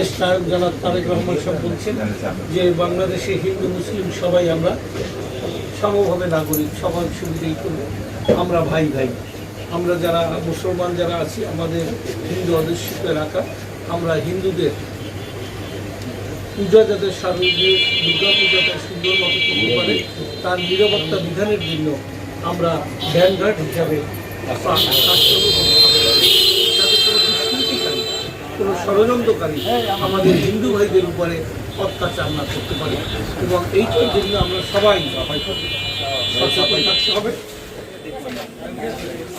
দেশ নায়ক জনাব তারেক রহমান সাহেব বলছেন যে বাংলাদেশে হিন্দু, মুসলিম সবাই আমরা সমভাবে নাগরিক সবার সুবিধেই করব আমরা ভাই ভাই। আমরা যারা মুসলমান যারা আছি, আমাদের হিন্দু অধ্যুষিত এলাকা, আমরা হিন্দুদের পূজা যাতে শারদীয় দুর্গা পূজাটা সুন্দর মতো করতে পারে, তার নিরাপত্তা বিধানের জন্য আমরা ব্যানঘাট হিসাবে করব যাতে কোনো দুষ্কৃতিকারী কোনো ষড়যন্ত্রকারী আমাদের হিন্দু ভাইদের উপরে অত্যাচার না করতে পারে। এবং এইটার জন্য আমরা সবাই সচেতন থাকতে হবে।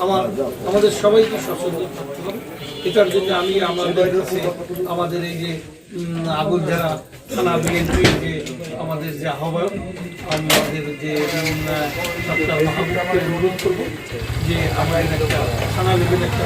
আমার, আমাদের সবাইকে সচেতন থাকতে হবে। এটার জন্য আমি আমাদের কাছে, আমাদের এই যে আগুন আগুলঝাড়া থানা বিএনপি যে, আমাদের যে আহ্বায়ক, আমাদের যে সপ্তাহ অনুরোধ করব যে আমরা একটা থানা লেভেলে একটা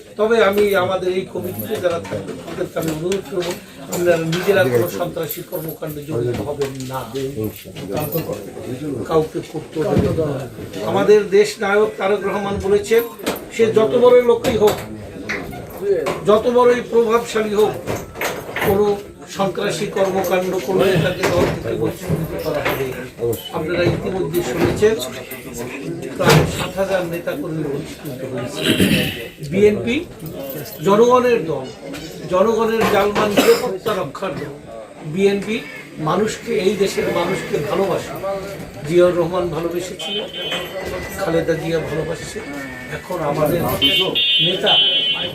তবে আমি আমাদের এই কমিটিতে যারা থাকবে, তাদেরকে আমি অনুরোধ করব আপনারা নিজেরা কোনো সন্ত্রাসী কর্মকাণ্ডে জড়িত হবেন না। কাউকে করতে আমাদের দেশ নায়ক তারক রহমান বলেছেন, সে যত বড় লোকই হোক, যত বড়ই প্রভাবশালী হোক, কোনো সন্ত্রাসী কর্মকাণ্ড করলে তাকে দল থেকে বহিষ্কৃত করা হবে আপনারা ইতিমধ্যে শুনেছেন। প্রায় সাত হাজার হয়েছে। বিএনপি, জনগণের দল, জনগণের জালমান নিরাপত্তা রক্ষার দল। বিএনপি, মানুষকে, এই দেশের মানুষকে ভালোবাসে। জিয়াউর রহমান ভালোবেসেছিলেন খালেদা জিয়া ভালোবাসছে। এখন আমাদের নেতা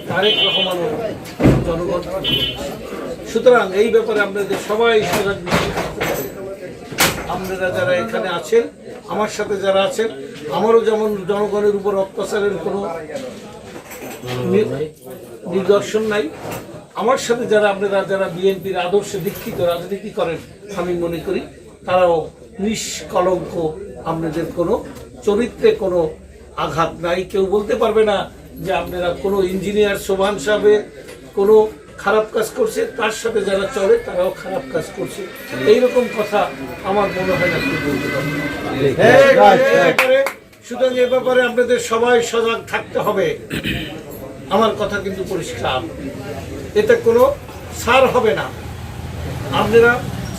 তারেক রহমানও জনগণ সুতরাং এই ব্যাপারে আপনাদের সবাই। আপনারা যারা এখানে আছেন, আমার সাথে যারা আছেন আমারও যেমন জনগণের উপর অত্যাচারের কোনো নিদর্শন নাই আমার সাথে যারা আপনারা যারা বিএনপির আদর্শে দীক্ষিত রাজনীতি করেন আমি মনে করি তারাও নিষ্কলঙ্ক আপনাদের কোনো চরিত্রে কোনো আঘাত নাই কেউ বলতে পারবে না যে আপনারা কোনো ইঞ্জিনিয়ার শোভান সাহেবের কোনো খারাপ কাজ করছে তার সাথে যারা চলে তারাও খারাপ কাজ করছে এইরকম কথা আমার মনে হয় না কেউ বলতে পারবে সুতরাং এ ব্যাপারে আপনাদের সবাই সজাগ থাকতে হবে। আমার কথা কিন্তু পরিষ্কার। এতে কোনো সার হবে না। আপনারা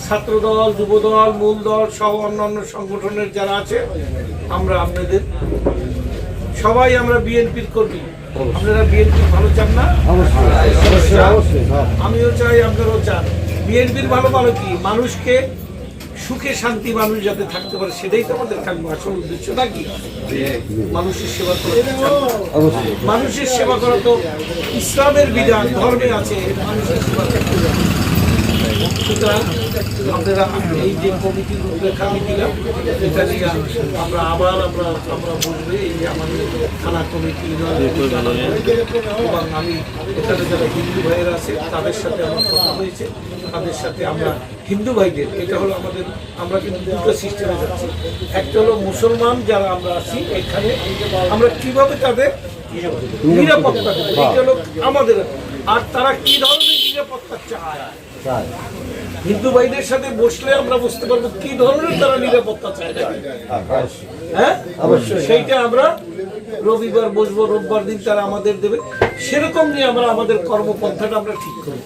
ছাত্রদল যুবদল মূল দল সহ অন্যান্য সংগঠনের যারা আছে আমরা আপনাদের সবাই আমরা বিএনপির কর্মী। আপনারা বিএনপির ভালো চান না? আমিও চাই আপনারাও চান। বিএনপির ভালো ভালো কি? মানুষকে সুখে শান্তি মানুষ যাতে থাকতে পারে, সেটাই তো আমাদের কাম্য আসল উদ্দেশ্য নাকি মানুষের সেবা করা মানুষের সেবা করা তো ইসলামের বিধান, ধর্মে আছে, মানুষের সেবা। সুতরাং আপনারা এই যে কমিটির রূপরেখা আমি দিলাম এটা নিয়ে আমরা আবার আমরা আমরা বসবে এই যে আমাদের থানা কমিটি কমিটি, এবং আমি এখানে যারা হিন্দু ভাইয়েরা আছে তাদের সাথে আমার কথা হয়েছে তাদের সাথে আমরা হিন্দু ভাইদের এটা হলো আমাদের আমরা কিন্তু দুটো সিস্টেমে যাচ্ছি। একটা হলো মুসলমান যারা আমরা আছি এখানে আমরা কীভাবে তাদের নিরাপত্তা দেবো? এটা হলো আমাদের আর তারা কি ধরনের নিরাপত্তা চায় হিন্দু ভাইদের সাথে বসলে আমরা বুঝতে পারব কি ধরনের তারা নিরাপত্তা চায়। হ্যাঁ? সেইটা আমরা রবিবার বসবো রোববার দিন তারা আমাদের দেবে। সেরকম নিয়ে আমরা আমাদের কর্মপন্থাটা আমরা ঠিক করব।